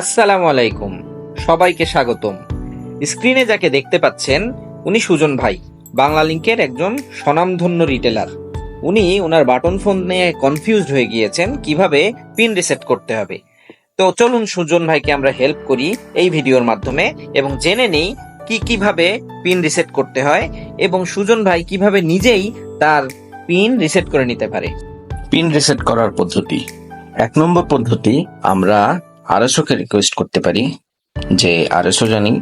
আসসালামু আলাইকুম। সবাইকে স্বাগতম। স্ক্রিনে যাকে দেখতে পাচ্ছেন, উনি সুজন ভাই, বাংলা লিংকের একজন স্বনামধন্য রিটেলার উনি ওনার বাটন ফোন নিয়ে কনফিউজড হয়ে গিয়েছেন, কীভাবে পিন রিসেট করতে হবে। তো চলুন সুজন ভাইকে আমরা হেল্প করি এই ভিডিওর মাধ্যমে এবং জেনে নেই কি কীভাবে পিন রিসেট করতে হয় এবং সুজন ভাই কীভাবে নিজেই তার পিন রিসেট করে নিতে পারে। পিন রিসেট করার পদ্ধতি। এক নম্বর পদ্ধতি, আমরা আরএসও কে রিকোয়েস্ট করতে পারি যে আরএসও জানি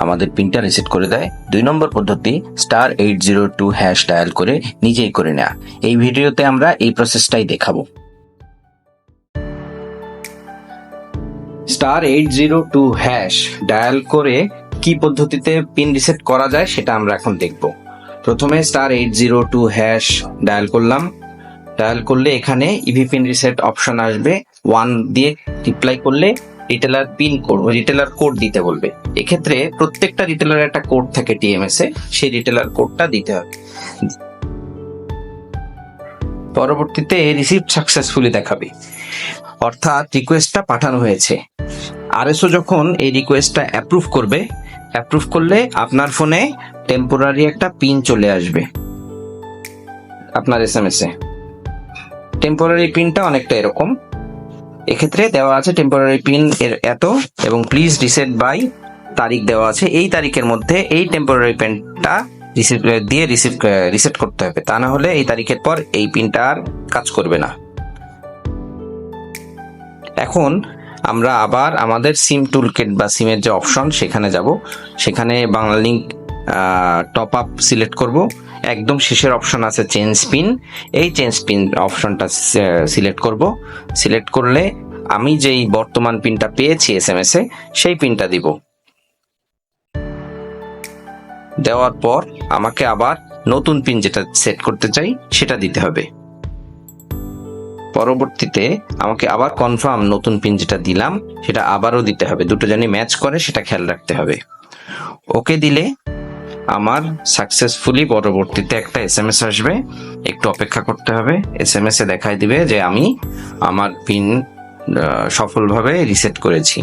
আমাদের পিনটা রিসেট করে দেয়। দুই নম্বর পদ্ধতি star eight zero two hash dial করে নিজেই করে নেয়া। এই ভিডিওতে আমরা এই প্রসেসটাই দেখাবো। Star eight zero two hash dial করে কি পদ্ধতিতে পিন রিসেট করা যায় সেটা আমরা এখন দেখব। প্রথমে star eight zero two hash dial করলাম। ডায়াল করলে এখানে ইভি পিন রিসেট অপশন আসবে। ওয়ান দিয়ে রিপ্লাই করলে retailer pin code retailer code দিতে বলবে। এক্ষেত্রে প্রত্যেকটা রিটেলার একটা কোড থাকে টিএমএস এ, সেই রিটেলার কোডটা দিতে হবে। পরবর্তীতে রিসিভ সাকসেসফুলি দেখাবে। অর্থাৎ রিকোয়েস্টটা পাঠানো হয়েছে। আরএসও যখন এই রিকোয়েস্টটা অ্যাপ্রুভ করবে অ্যাপ্রুভ করলে আপনার ফোনে টেম্পোরারি একটা পিন চলে আসবে। আপনার এস এসএমএস এ। টেম্পোরারি পিনটা অনেকটা এরকম। এক্ষেত্রে দেওয়া আছে টেম্পোরারি পিন এর এত, এবং প্লিজ রিসেট বাই তারিখ দেওয়া আছে। এই তারিখের মধ্যে এই টেম্পোরারি পিনটা রিসিভ দিয়ে রিসিভ রিসেট করতে হবে। তা না হলে এই তারিখের পর এই পিনটা আর কাজ করবে না। এখন আমরা আবার আমাদের সিম টুলকিট বা সিমের যে অপশন সেখানে যাব। সেখানে Banglalink top up select করব। একদম শেষের অপশন আছে চেঞ্জ পিন এই চেঞ্জ পিন অপশনটা সিলেক্ট করব। সিলেক্ট করলে আমি যেই বর্তমান পিনটা পেয়েছি এস এম এস এ, সেই পিনটা দিব। দেওয়ার পর আমাকে আবার নতুন পিন যেটা সেট করতে চাই, সেটা দিতে হবে। পরবর্তীতে আমাকে আবার কনফার্ম নতুন পিন যেটা দিলাম, সেটা আবারও দিতে হবে। দুটো জানি ম্যাচ করে, সেটা খেয়াল রাখতে হবে। ওকে দিলে আমার সাকসেসফুলি পরবর্তীতে একটা এস এম এস আসবে। একটু অপেক্ষা করতে হবে। এস এম এস এ দেখাই দিবে যে আমি আমার পিন সফলভাবে রিসেট করেছি।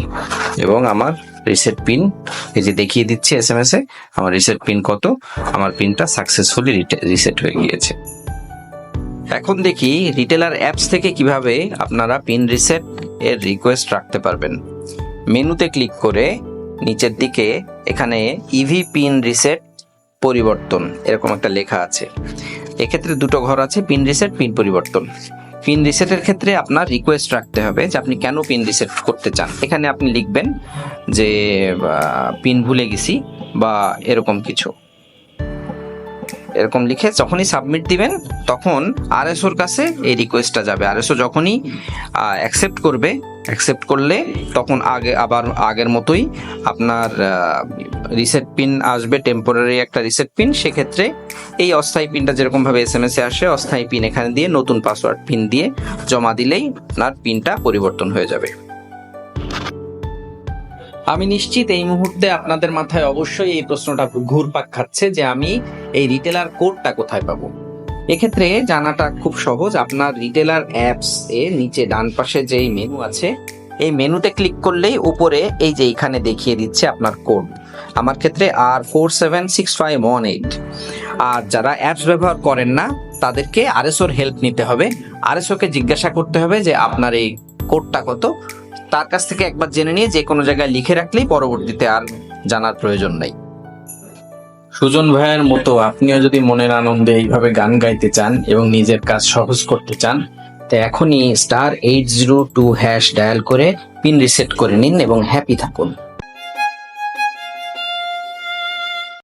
এবং আমার রিসেট পিন এই যে দেখিয়ে দিচ্ছি এস এম এস এ, আমার রিসেট পিন কত? আমার পিনটা সাকসেসফুলি রিসেট হয়ে গিয়েছে। এখন দেখি রিটেলার অ্যাপস থেকে কীভাবে আপনারা পিন রিসেট এর রিকোয়েস্ট রাখতে পারবেন। মেনুতে ক্লিক করে নিচের দিকে এখানে ইভি পিন রিসেট পরিবর্তন, এরকম একটা লেখা আছে। এক্ষেত্রে দুটো ঘর আছে পিন রিসেট পিন পরিবর্তন। পিন রিসেটের ক্ষেত্রে আপনার রিকোয়েস্ট রাখতে হবে যে আপনি কেন পিন রিসেট করতে চান। এখানে আপনি লিখবেন যে পিন ভুলে গেছি বা এরকম কিছু। এরকম লিখে যখনই সাবমিট দিবেন, তখন আরএসওর কাছে এই রিকোয়েস্টটা যাবে। আরএসও যখনই অ্যাকসেপ্ট করবে অ্যাকসেপ্ট করলে তখন আগে, আবার আগের মতোই আপনার রিসেট পিন আসবে টেম্পোরারি একটা রিসেট পিন সেক্ষেত্রে এই অস্থায়ী পিনটা যেরকমভাবে এস এম এস আসে, অস্থায়ী পিন এখানে দিয়ে নতুন পাসওয়ার্ড পিন দিয়ে জমা দিলেই আপনার পিনটা পরিবর্তন হয়ে যাবে। আমি নিশ্চিত এই মুহূর্তে আপনাদের মাথায় অবশ্যই এই প্রশ্নটা ঘুরপাক খাচ্ছে যে আমি এই রিটেলার কোডটা কোথায় পাবো। এক্ষেত্রে জানাটা খুব সহজ, আপনার রিটেলার অ্যাপস এ নিচে ডান পাশে যেই মেনু আছে, এই মেনুতে ক্লিক করলেই উপরে এই যে এখানে দেখিয়ে দিচ্ছে আপনার কোড আমার ক্ষেত্রে আর four seven six five one eight আর যারা অ্যাপস ব্যবহার করেন না, তাদেরকে আরএসওর হেল্প নিতে হবে। আরএসওকে জিজ্ঞাসা করতে হবে যে আপনার এই কোডটা কত? তার কাছ থেকে একবার জেনে নিয়ে যে কোনো জায়গায় লিখে রাখলেই পরবর্তীতে আর জানার প্রয়োজন নেই। সুজন ভাইয়ের মতো আপনিও যদি মনের আনন্দে এইভাবে গান গাইতে চান এবং নিজের কাজ সহজ করতে চান, তো এখনই star eight zero two hash dial করে পিন রিসেট করে নিন এবং হ্যাপি থাকুন।